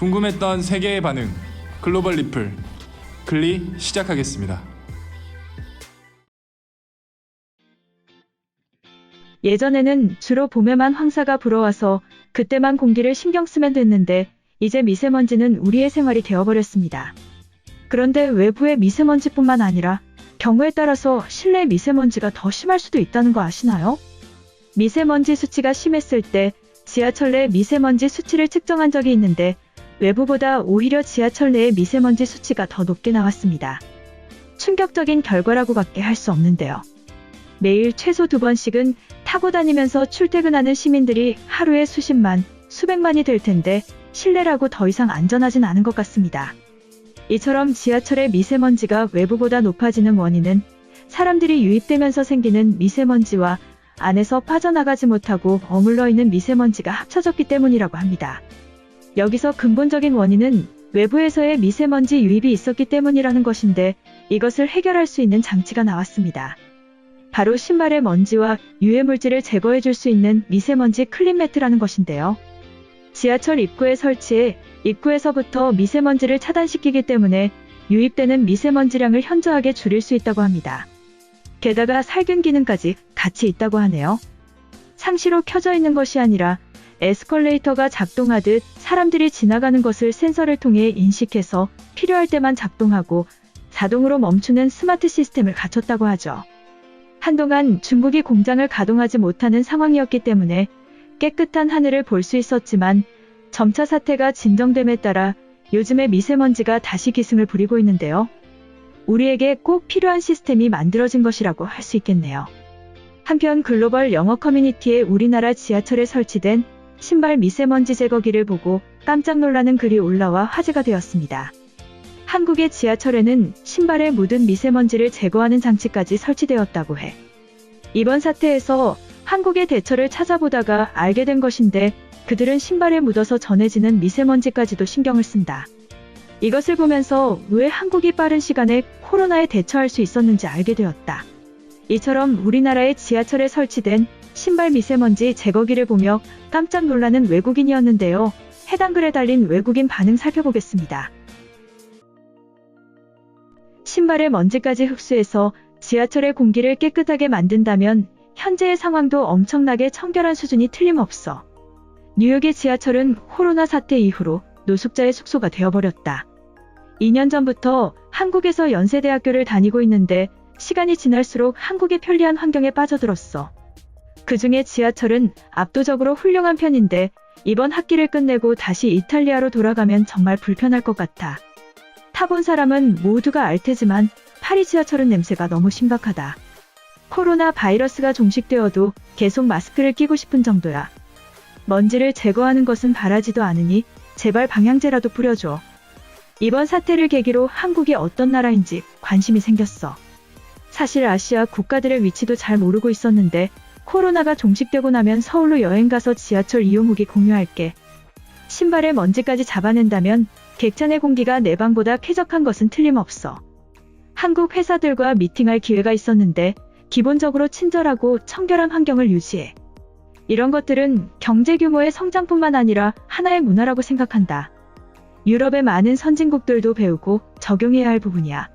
궁금했던 세계의 반응 글로벌 리플 글리 시작하겠습니다. 예전에는 주로 봄에만 황사가 불어와서 그때만 공기를 신경 쓰면 됐는데 이제 미세먼지는 우리의 생활이 되어버렸습니다. 그런데 외부의 미세먼지뿐만 아니라 경우에 따라서 실내 미세먼지가 더 심할 수도 있다는 거 아시나요? 미세먼지 수치가 심했을 때 지하철 내 미세먼지 수치를 측정한 적이 있는데 외부보다 오히려 지하철 내의 미세먼지 수치가 더 높게 나왔습니다. 충격적인 결과라고밖에 할 수 없는데요. 매일 최소 두 번씩은 타고 다니면서 출퇴근하는 시민들이 하루에 수십만, 수백만이 될 텐데 실내라고 더 이상 안전하진 않은 것 같습니다. 이처럼 지하철의 미세먼지가 외부보다 높아지는 원인은 사람들이 유입되면서 생기는 미세먼지와 안에서 빠져나가지 못하고 어물러 있는 미세먼지가 합쳐졌기 때문이라고 합니다. 여기서 근본적인 원인은 외부에서의 미세먼지 유입이 있었기 때문이라는 것인데 이것을 해결할 수 있는 장치가 나왔습니다. 바로 신발의 먼지와 유해 물질을 제거해 줄 수 있는 미세먼지 클린 매트라는 것인데요. 지하철 입구에 설치해 입구에서부터 미세먼지를 차단시키기 때문에 유입되는 미세먼지량을 현저하게 줄일 수 있다고 합니다. 게다가 살균 기능까지 같이 있다고 하네요. 상시로 켜져 있는 것이 아니라 에스컬레이터가 작동하듯 사람들이 지나가는 것을 센서를 통해 인식해서 필요할 때만 작동하고 자동으로 멈추는 스마트 시스템을 갖췄다고 하죠. 한동안 중국이 공장을 가동하지 못하는 상황이었기 때문에 깨끗한 하늘을 볼 수 있었지만 점차 사태가 진정됨에 따라 요즘에 미세먼지가 다시 기승을 부리고 있는데요. 우리에게 꼭 필요한 시스템이 만들어진 것이라고 할 수 있겠네요. 한편 글로벌 영어 커뮤니티에 우리나라 지하철에 설치된 신발 미세먼지 제거기를 보고 깜짝 놀라는 글이 올라와 화제가 되었습니다. 한국의 지하철에는 신발에 묻은 미세먼지를 제거하는 장치까지 설치되었다고 해. 이번 사태에서 한국의 대처를 찾아보다가 알게 된 것인데 그들은 신발에 묻어서 전해지는 미세먼지까지도 신경을 쓴다. 이것을 보면서 왜 한국이 빠른 시간에 코로나에 대처할 수 있었는지 알게 되었다. 이처럼 우리나라의 지하철에 설치된 신발 미세먼지 제거기를 보며 깜짝 놀라는 외국인이었는데요. 해당 글에 달린 외국인 반응 살펴보겠습니다. 신발의 먼지까지 흡수해서 지하철의 공기를 깨끗하게 만든다면 현재의 상황도 엄청나게 청결한 수준이 틀림없어. 뉴욕의 지하철은 코로나 사태 이후로 노숙자의 숙소가 되어버렸다. 2년 전부터 한국에서 연세대학교를 다니고 있는데 시간이 지날수록 한국의 편리한 환경에 빠져들었어. 그 중에 지하철은 압도적으로 훌륭한 편인데 이번 학기를 끝내고 다시 이탈리아로 돌아가면 정말 불편할 것 같아. 타본 사람은 모두가 알 테지만 파리 지하철은 냄새가 너무 심각하다. 코로나 바이러스가 종식되어도 계속 마스크를 끼고 싶은 정도야. 먼지를 제거하는 것은 바라지도 않으니 제발 방향제라도 뿌려줘. 이번 사태를 계기로 한국이 어떤 나라인지 관심이 생겼어. 사실 아시아 국가들의 위치도 잘 모르고 있었는데 코로나가 종식되고 나면 서울로 여행 가서 지하철 이용 후기 공유할게. 신발에 먼지까지 잡아낸다면 객찬의 공기가 내 방보다 쾌적한 것은 틀림없어. 한국 회사들과 미팅할 기회가 있었는데 기본적으로 친절하고 청결한 환경을 유지해. 이런 것들은 경제 규모의 성장뿐만 아니라 하나의 문화라고 생각한다. 유럽의 많은 선진국들도 배우고 적용해야 할 부분이야.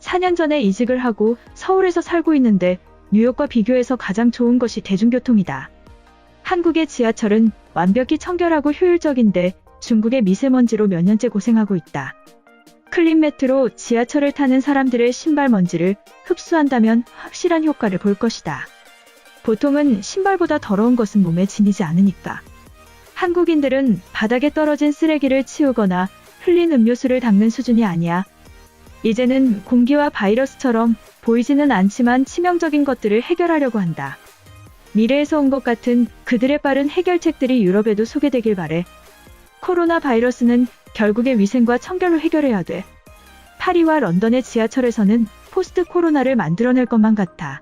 4년 전에 이직을 하고 서울에서 살고 있는데 뉴욕과 비교해서 가장 좋은 것이 대중교통이다. 한국의 지하철은 완벽히 청결하고 효율적인데 중국의 미세먼지로 몇 년째 고생하고 있다. 클린 매트로 지하철을 타는 사람들의 신발 먼지를 흡수한다면 확실한 효과를 볼 것이다. 보통은 신발보다 더러운 것은 몸에 지니지 않으니까. 한국인들은 바닥에 떨어진 쓰레기를 치우거나 흘린 음료수를 닦는 수준이 아니야. 이제는 공기와 바이러스처럼 보이지는 않지만 치명적인 것들을 해결하려고 한다. 미래에서 온 것 같은 그들의 빠른 해결책들이 유럽에도 소개되길 바래. 코로나 바이러스는 결국에 위생과 청결로 해결해야 돼. 파리와 런던의 지하철에서는 포스트 코로나를 만들어낼 것만 같아.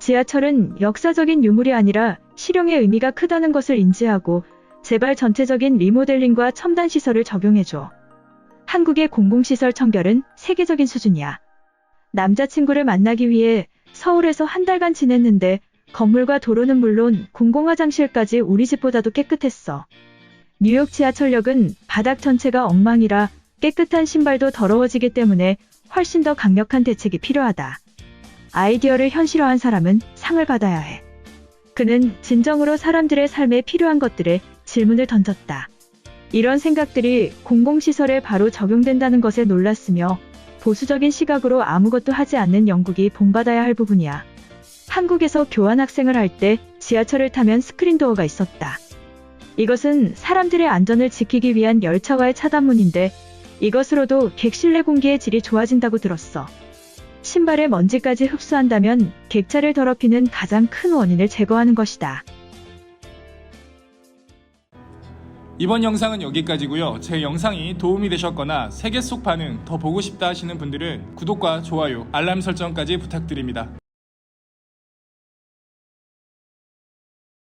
지하철은 역사적인 유물이 아니라 실용의 의미가 크다는 것을 인지하고 제발 전체적인 리모델링과 첨단 시설을 적용해줘. 한국의 공공시설 청결은 세계적인 수준이야. 남자친구를 만나기 위해 서울에서 한 달간 지냈는데 건물과 도로는 물론 공공화장실까지 우리 집보다도 깨끗했어. 뉴욕 지하철역은 바닥 전체가 엉망이라 깨끗한 신발도 더러워지기 때문에 훨씬 더 강력한 대책이 필요하다. 아이디어를 현실화한 사람은 상을 받아야 해. 그는 진정으로 사람들의 삶에 필요한 것들에 질문을 던졌다. 이런 생각들이 공공시설에 바로 적용된다는 것에 놀랐으며 보수적인 시각으로 아무것도 하지 않는 영국이 본받아야 할 부분이야. 한국에서 교환학생을 할 때 지하철을 타면 스크린도어가 있었다. 이것은 사람들의 안전을 지키기 위한 열차와의 차단문인데 이것으로도 객 실내 공기의 질이 좋아진다고 들었어. 신발의 먼지까지 흡수한다면 객차를 더럽히는 가장 큰 원인을 제거하는 것이다. 이번 영상은 여기까지고요. 제 영상이 도움이 되셨거나 세계 속 반응 더 보고 싶다 하시는 분들은 구독과 좋아요, 알람 설정까지 부탁드립니다.